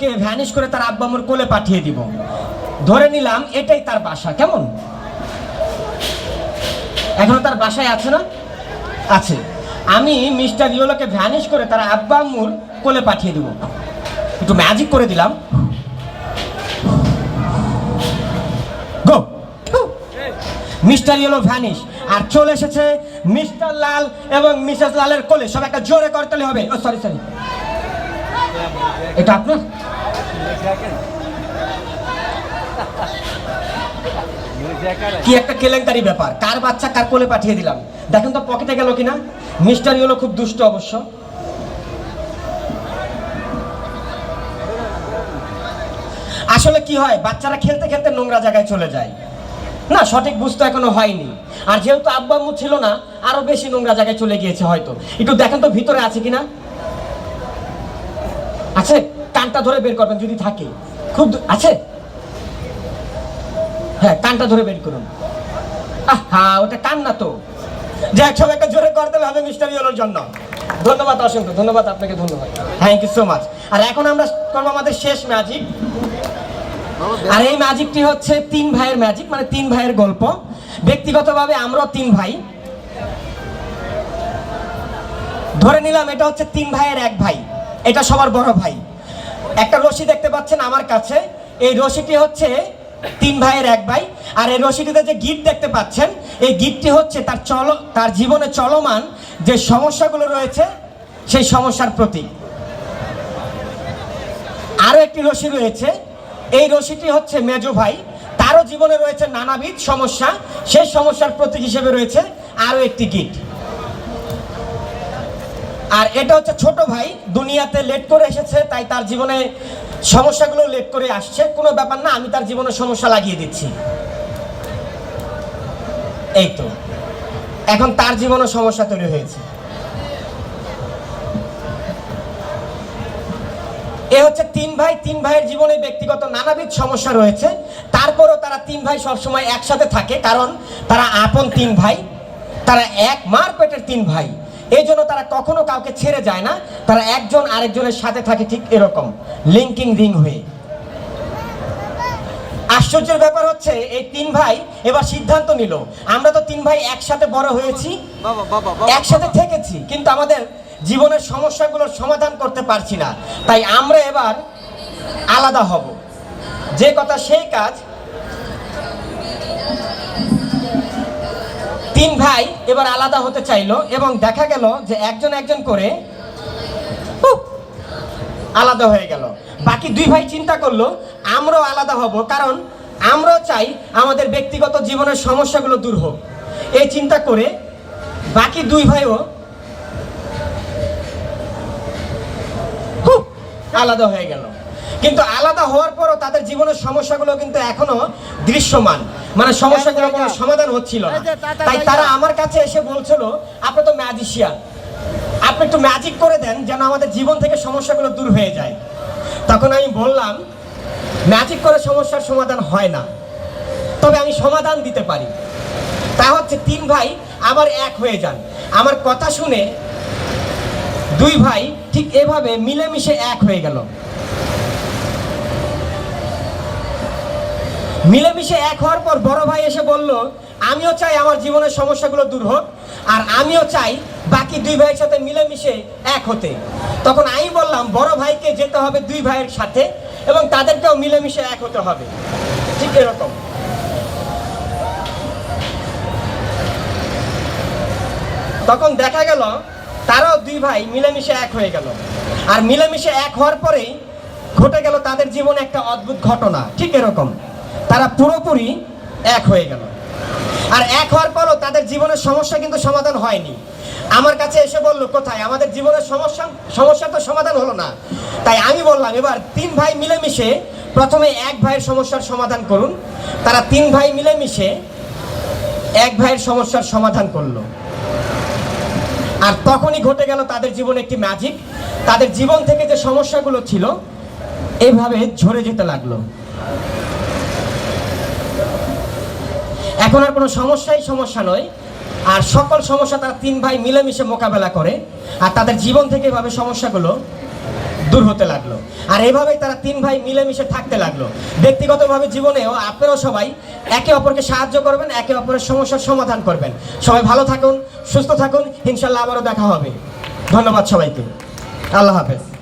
কে vanish করে তার আব্বা আম্মুর কোলে পাঠিয়ে দিব। ধরে নিলাম এটাই তার বাসা, কেমন? এখনও তার বাসায় আছে না? আছে। আমি মিস্টার ইয়োলোকে ভ্যানিশ করে তার আব্বা আম্মুর কোলে পাঠিয়ে দিব। একটু ম্যাজিক করে দিলাম। গো মিস্টার ইয়েলো ভ্যানিশ আর চলে এসেছে মিস্টার লাল এবং মিসেস লালের কোলে। সব একটা জোরে করতে হবে। ও সরি সরি এটা আপনার? কি একটা কেলেঙ্কারি ব্যাপার। কার বাচ্চা কার কোলে পাঠিয়ে দিলাম? দেখেন তো পকেটে গেল কিনা? মিস্টার ইয়েলো খুব দুষ্ট অবশ্য। আসলে কি হয়, বাচ্চারা খেলতে খেলতে নোংরা জায়গায় চলে যায়। না, সঠিক বুঝতে এখনও হয়নি। আর যেহেতু আব্বা আম্মু ছিল না, আরও বেশি নোংরা জায়গায় চলে গিয়েছে হয়তো। একটু দেখেন তো ভিতরে আছে কিনা? আছে? কানটা ধরে বের করবেন যদি থাকে। খুব আছে? হ্যাঁ কানটা ধরে বের করুন। হ্যাঁ ওটা কান না তো। যাই হোক, সবাইকে জোরে করতে হবে মিস্টার ইয়েলোর জন্য। ধন্যবাদ অসংখ্য ধন্যবাদ আপনাকে ধন্যবাদ। থ্যাংক ইউ সো মাচ আর এখন আমরা করব আমাদের শেষ ম্যাজিক আর এই ম্যাজিকটি হচ্ছে তিন ভাইয়ের ম্যাজিক মানে তিন ভাইয়ের গল্প। ব্যক্তিগতভাবে আমরাও তিন ভাই। ধরে নিলাম এটা হচ্ছে তিন ভাইয়ের এক ভাই। এটা সবার বড় ভাই। একটা রশি দেখতে পাচ্ছেন আমার কাছে। এই রশিটি হচ্ছে তিন ভাইয়ের এক ভাই। আর এই রশিটিতে যে গিট দেখতে পাচ্ছেন, এই গিটটি হচ্ছে তার চল, তার জীবনে চলমান যে সমস্যাগুলো রয়েছে, সেই সমস্যার প্রতীক। আরও একটি রশি রয়েছে। এই রশিটি হচ্ছে মেজো ভাই। তারও জীবনে রয়েছে নানাবিধ সমস্যা। সেই সমস্যার প্রতীক হিসেবে রয়েছে আরও একটি গিট। আর এটা হচ্ছে ছোট ভাই, দুনিয়াতে লেট করে এসেছে, তাই তার জীবনে সমস্যাগুলো লেট করে আসছে। কোনো ব্যাপার না, আমি তার জীবনে সমস্যা লাগিয়ে দিচ্ছি। এই তো। এখন তার জীবনে সমস্যা তৈরি হয়েছে। এ হচ্ছে তিন ভাই, তিন ভাইয়ের জীবনে ব্যক্তিগত নানাবিধ সমস্যা রয়েছে। তারপরও তারা তিন ভাই সবসময় একসাথে থাকে, কারণ তারা আপন তিন ভাই, তারা এক মার পেটের তিন ভাই। এই জন্য তারা কখনো কাউকে ছেড়ে যায় না। তারা একজন আরেকজনের সাথে থাকে ঠিক এরকম। লিঙ্কিং রিং হয়ে। আশ্চর্যের ব্যাপার হচ্ছে এই তিন ভাই এবার সিদ্ধান্ত নিল। আমরা তো তিন ভাই একসাথে বড় হয়েছি একসাথে থেকেছি কিন্তু আমাদের জীবনের সমস্যাগুলোর সমাধান করতে পারছি না। তাই আমরা এবার আলাদা হব। যে কথা সেই কাজ তিন ভাই এবার আলাদা হতে চাইলো এবং দেখা গেল যে একজন একজন করে আলাদা হয়ে গেল। বাকি দুই ভাই চিন্তা করল, আমরাও আলাদা হব কারণ আমরাও চাই আমাদের ব্যক্তিগত জীবনের সমস্যাগুলো দূর হোক। এই চিন্তা করে বাকি দুই ভাইও আলাদা হয়ে গেল। কিন্তু আলাদা হওয়ার পরও তাদের জীবনের সমস্যাগুলো কিন্তু এখনও দৃশ্যমান। মানে সমস্যাগুলো কোনো সমাধান হচ্ছিল না। তাই তারা আমার কাছে এসে বলছিল আপনি তো ম্যাজিশিয়ান আপনি একটু ম্যাজিক করে দেন যেন আমাদের জীবন থেকে সমস্যাগুলো দূর হয়ে যায়। তখন আমি বললাম ম্যাজিক করে সমস্যার সমাধান হয় না। তবে আমি সমাধান দিতে পারি। তা হচ্ছে তিন ভাই আবার এক হয়ে যান। আমার কথা শুনে দুই ভাই ঠিক এভাবে মিলেমিশে এক হয়ে গেল। মিলেমিশে এক হওয়ার পর বড় ভাই এসে বলল, আমিও চাই আমার জীবনের সমস্যাগুলো দূর হোক, আর আমিও চাই বাকি দুই ভাইয়ের সাথে মিলেমিশে এক হতে। তখন আমি বললাম, বড় ভাইকে যেতে হবে দুই ভাইয়ের সাথে এবং তাদেরকেও মিলেমিশে এক হতে হবে। ঠিক এরকম। তখন দেখা গেল, তারাও দুই ভাই মিলেমিশে এক হয়ে গেল। আর মিলেমিশে এক হওয়ার পরেই ঘটে গেল তাদের জীবনে একটা অদ্ভুত ঘটনা। ঠিক এরকম। তারা পুরোপুরি এক হয়ে গেল। আর এক হওয়ার পরও তাদের জীবনের সমস্যা কিন্তু সমাধান হয়নি। আমার কাছে এসে বলল, কোথায়? আমাদের জীবনের সমস্যা সমস্যা তো সমাধান হলো না। তাই আমি বললাম, এবার তিন ভাই মিলেমিশে প্রথমে এক ভাইয়ের সমস্যার সমাধান করুন। তারা তিন ভাই মিলেমিশে এক ভাইয়ের সমস্যার সমাধান করল। আর তখনই ঘটে গেল তাদের জীবনে একটি ম্যাজিক তাদের জীবন থেকে যে সমস্যাগুলো ছিল, এভাবে ঝরে যেতে লাগল। এখন আর কোনো সমস্যাই সমস্যা নয়। আর সকল সমস্যা তারা তিন ভাই মিলেমিশে মোকাবেলা করে, আর তাদের জীবন থেকে এভাবে সমস্যাগুলো দূর হতে লাগল। আর এভাবেই তারা তিন ভাই মিলেমিশে থাকতে লাগল। ব্যক্তিগতভাবে জীবনেও আপনারাও সবাই একে অপরকে সাহায্য করবেন, একে অপরের সমস্যার সমাধান করবেন। সবাই ভালো থাকুন, সুস্থ থাকুন, ইনশাল্লাহ আবারও দেখা হবে। ধন্যবাদ সবাইকে। আল্লাহ হাফেজ।